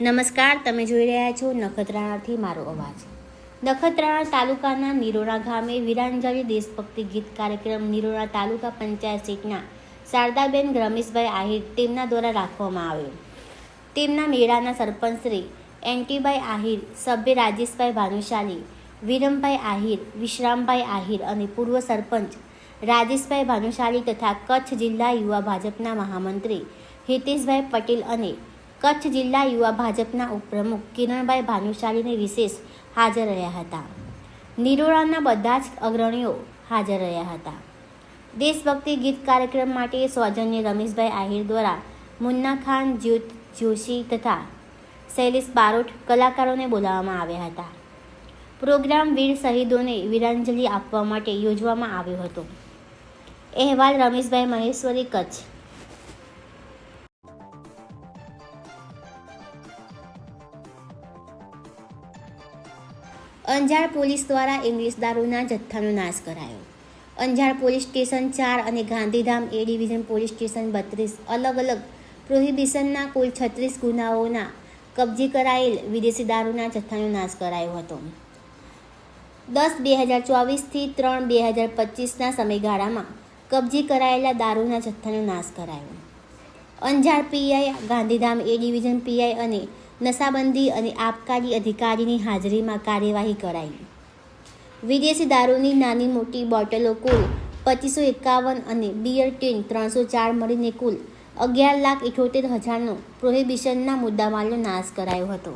નમસ્કાર, તમે જોઈ રહ્યા છો નખત્રાણાથી મારો અવાજ. નખત્રાણા તાલુકાના નિરોણા ગામે વીરાંજલી દેશભક્તિ ગીત કાર્યક્રમ નિરોણા તાલુકા પંચાયત સીટના શારદાબેન રમેશભાઈ આહિર તેમના દ્વારા રાખવામાં આવ્યો. તેમના મેળાના સરપંચ શ્રી એન્ટીભાઈ આહિર, સભ્ય રાજેશભાઈ ભાનુશાલી, વિરમભાઈ આહિર, વિશ્રામભાઈ આહિર અને પૂર્વ સરપંચ રાજેશભાઈ ભાનુશાલી તથા કચ્છ જિલ્લા યુવા ભાજપના મહામંત્રી હિતેશભાઈ પટેલ અને કચ્છ જિલ્લા યુવા ભાજપના ઉપપ્રમુખ કિરણભાઈ ભાનુશાલીને વિશેષ હાજર રહ્યા હતા. નિરોળાના બધા જ અગ્રણીઓ હાજર રહ્યા હતા. દેશભક્તિ ગીત કાર્યક્રમ માટે સૌજન્ય રમેશભાઈ આહિર દ્વારા મુન્ના ખાન, જ્યોત જોશી તથા શૈલેષ બારોટ કલાકારોને બોલાવવામાં આવ્યા હતા. પ્રોગ્રામ વીર શહીદોને વીરાંજલિ આપવા માટે યોજવામાં આવ્યો હતો. અહેવાલ રમેશભાઈ મહેશ્વરી, કચ્છ. અંજાર પોલીસ દ્વારા ઇંગ્લિશ દારૂના જથ્થાનો નાશ કરાયો. અંજાર પોલીસ સ્ટેશન ચાર અને Gandhidham A division police station બત્રીસ અલગ અલગ પ્રોહિબિશનના કુલ છત્રીસ ગુનાઓના કબજે કરાયેલ વિદેશી દારૂના જથ્થાનો નાશ કરાયો હતો. દસ બે હજાર ચોવીસથી ત્રણ બે હજાર પચીસના સમયગાળામાં કબજે કરાયેલા દારૂના જથ્થાનો નાશ કરાયો. Anjar PI, Gandhidham A division PI અને નશાબંધી અને આબકારી અધિકારીની હાજરીમાં કાર્યવાહી કરાઈ. વિદેશી દારૂની નાની મોટી બોટલો કુલ પચીસો એકાવન અને બિયર ટીન ત્રણસો ચાર મળીને કુલ અગિયાર લાખ ઇઠોતેર હજારનો પ્રોહિબિશનના મુદ્દામાલનો નાશ કરાયો હતો.